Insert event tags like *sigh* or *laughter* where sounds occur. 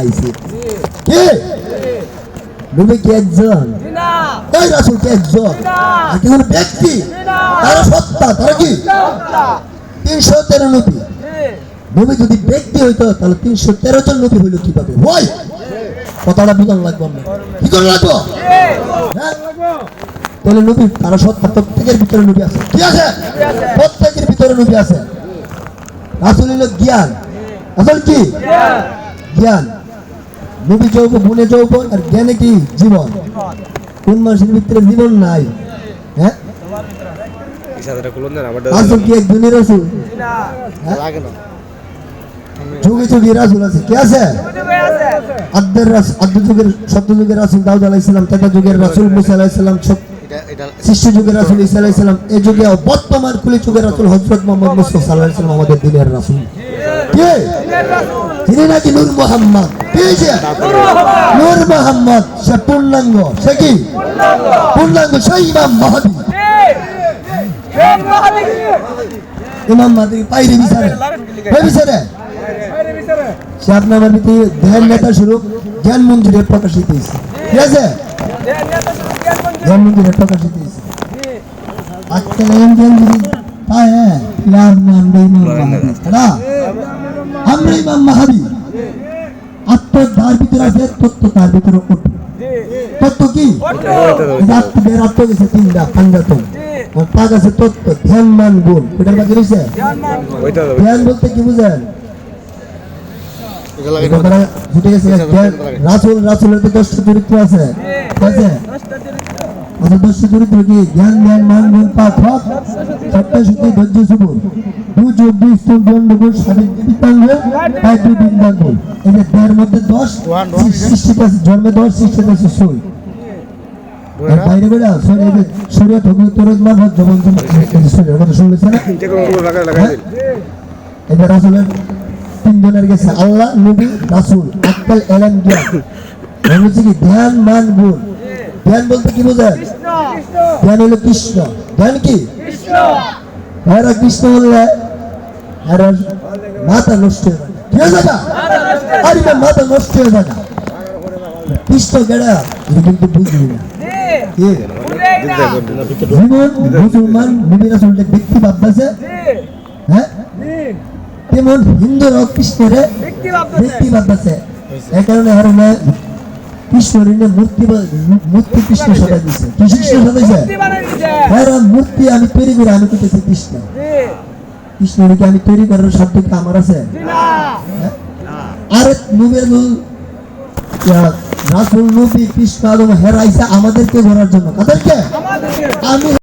আইছে। কে? নবী কি একজন তাই রাসুল কি একজন? আর কি হলো ব্যক্তি? তারা সত্তা তারা কি? তিনশো তেরো নবী নবী যদি ব্যক্তি হইতো তাহলে তিনশো তেরো জন নবী হইল কীভাবে? হয়। কথাটা লাগবে আমরা কি করে লাগবো হ্যাঁ? তাহলে নবী তারা সত্তা প্রত্যেকের ভিতরে নবী আছে। কি আছে? প্রত্যেকের ভিতরে নবী আছে। আসল হলো জ্ঞান। আসল কি? জ্ঞান। নবী যৌব গুণে যৌবন আর জ্ঞানে কি? জীবন। কোন মানুষের ভিতরে জীবন নাই। হ্যাঁ? সাদাটা খুলুন না আমারটা আসল কি এক দুনিয়ার আসল লাগে না। যুগে যুগে রাসুল আছে। কি আছে? আদ্যের রাস আদ্য যুগের সত্য যুগের রাসুল দাউদ আলাইসালাম তেতা যুগের রাসুল মুসা আলাইসালাম সব এটা এটা শিষ্য যুগের রাসুল ইসা আলাইসালাম এই যুগে বর্তমান কুলি যুগের রাসুল হজরত মোহাম্মদ মুস্তফা সাল্লাল্লাহু আমাদের দিনের রাসুল। কে? তিনি নাকি নূর মোহাম্মদ? যে? নূর মোহাম্মদ, সে পূর্ণাঙ্গ। সে কি? পূর্ণাঙ্গ, সে ইমাম মাহাদি। ইমাম মাহাদি পাইরে বিচারে। হে বিচারে? সে আপনার বাড়িতে ধ্যান নেতা স্বরূপ জ্ঞান মন্দিরে প্রকাশিত হয়েছে। ঠিক আছে জ্ঞান মন্দিরে প্রকাশিত হয়েছে। এরকম জ্ঞান যদি পায় হ্যাঁ লাভ না আমরা ইমাম মাহাদি আমরা ইমাম মাহাদি আত্ম তার ভিতরে আছে তত্ত্ব তার ভিতরে উঠবে তত্ত্ব কি? বের আত্ম গেছে তিনটা পাঞ্জাতন আর পাক আছে তত্ত্ব ধ্যান মান গুণ। কোটার বাকি রয়েছে? ধ্যান বলতে কি বুঝেন? রাসূল রাসূলের তো দশটা চরিত্র আছে। আছে? দশটা জ্ঞান জ্ঞান মান গুণ পাক হক সত্য ধৈর্য সুবুর দু যোগ দুই দণ্ড গুণ স্বাধীন জীবিতাঙ্গ তাই দুই বিন্দাঙ্গ এই যে দেড় মধ্যে দশ সৃষ্টিতে আছে জন্মে দশ সৃষ্টিতে আছে সই বাইরে? বেড়া শরীরে যে শরীরে ঠকুর তরজ মারফত জবন জমা কথা শুনলেছে না যে কোনো কোনো লাগা লাগাই দিন। এটা রাসুলের তিনজনের গেছে আল্লাহ নবী রাসুল আক্কাল এলাম *laughs* জ্ঞান মানে কি ধ্যান মান গুণ। ধ্যান বলতে কি বোঝেন ধ্যান হলো কৃষ্ণ। ধ্যান কি? এরা কৃষ্ণ বললে এরা মাথা নষ্ট হয়ে যাবে। হয়ে আরে মাথা নষ্ট হয়ে যাবে কৃষ্ণ গেড়া এটা কিন্তু বুঝলি না। জীবন মুসলমান ব্যক্তি ভাবতেছে। হ্যাঁ? তেমন হিন্দুর কৃষ্ণরে ব্যক্তি ভাবতেছে। এই কারণে আর মূর্তি মূর্তি কৃষ্ণ সাজা দিছে। কি কৃষ্ণ মূর্তি আমি তৈরি করে আমি করতেছি কৃষ্ণ। কৃষ্ণকে আমি তৈরি করার শব্দ কি আমার আছে? হ্যাঁ? আরে নবীর নূর, ইয়া, রাসূল নবী কৃষ্ণ আদম হেরাইছে আমাদেরকে ধরার জন্য। কাদেরকে? আমি